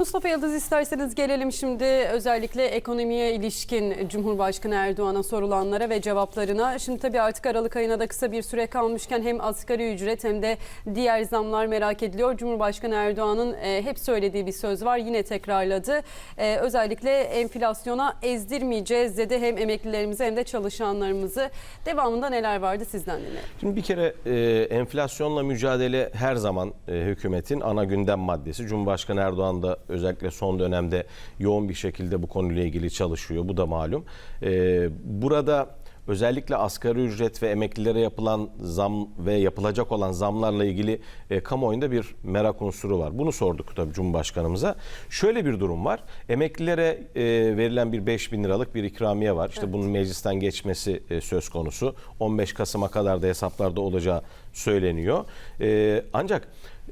Mustafa Yıldız isterseniz gelelim şimdi özellikle ekonomiye ilişkin Cumhurbaşkanı Erdoğan'a sorulanlara ve cevaplarına. Şimdi tabii artık Aralık ayına da kısa bir süre kalmışken hem asgari ücret hem de diğer zamlar merak ediliyor. Cumhurbaşkanı Erdoğan'ın e, hep söylediği bir söz var yine tekrarladı. E, özellikle enflasyona ezdirmeyeceğiz dedi hem emeklilerimizi hem de çalışanlarımızı. Devamında neler vardı sizden dinleyelim. Şimdi bir kere e, enflasyonla mücadele her zaman hükümetin ana gündem maddesi. Cumhurbaşkanı Erdoğan da özellikle son dönemde yoğun bir şekilde bu konuyla ilgili çalışıyor. Bu da malum. E, burada özellikle asgari ücret ve emeklilere yapılan zam ve yapılacak olan zamlarla ilgili e, kamuoyunda bir merak unsuru var. Bunu sorduk tabii Cumhurbaşkanımıza. Şöyle bir durum var. Emeklilere e, verilen bir 5 bin liralık bir ikramiye var. İşte bunun meclisten geçmesi e, söz konusu. 15 Kasım'a kadar da hesaplarda olacağı söyleniyor. E, ancak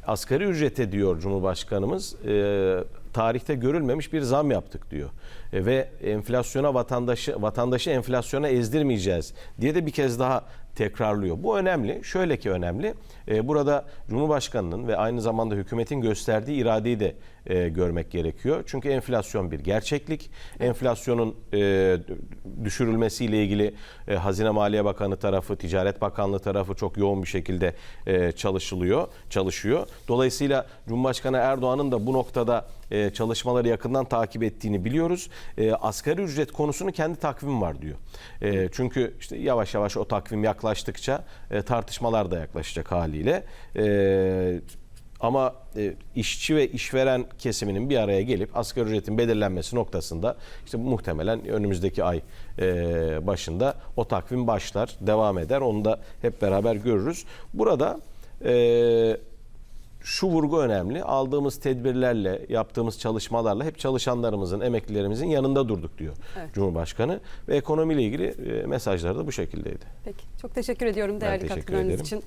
asgari ücrete diyor Cumhurbaşkanımız e, tarihte görülmemiş bir zam yaptık diyor. E, ve enflasyona vatandaşı vatandaşı enflasyona ezdirmeyeceğiz diye de bir kez daha tekrarlıyor. Bu önemli. Şöyle ki önemli. E, burada Cumhurbaşkanının ve aynı zamanda hükümetin gösterdiği iradeyi de e, görmek gerekiyor. Çünkü enflasyon bir gerçeklik. Enflasyonun e, düşürülmesiyle ilgili Hazine Maliye Bakanı tarafı, Ticaret Bakanlığı tarafı çok yoğun bir şekilde çalışılıyor, çalışıyor. Dolayısıyla Cumhurbaşkanı Erdoğan'ın da bu noktada çalışmaları yakından takip ettiğini biliyoruz. Asgari ücret konusunu kendi takvim var diyor. Çünkü işte yavaş yavaş o takvim yaklaştıkça e, tartışmalar da yaklaşacak haliyle. E, ama e, işçi ve işveren kesiminin bir araya gelip asgari ücretin belirlenmesi noktasında işte muhtemelen önümüzdeki ay e, başında o takvim başlar, devam eder. Onu da hep beraber görürüz. Burada e, şu vurgu önemli. Aldığımız tedbirlerle, yaptığımız çalışmalarla hep çalışanlarımızın, emeklilerimizin yanında durduk diyor Evet. Cumhurbaşkanı. Ve ekonomiyle ilgili e, mesajları da bu şekildeydi. Peki çok teşekkür ediyorum değerli teşekkür katkılarınız ederim. için.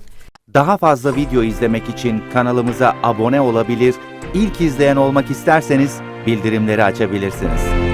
Daha fazla video izlemek için kanalımıza abone olabilir, ilk izleyen olmak isterseniz bildirimleri açabilirsiniz.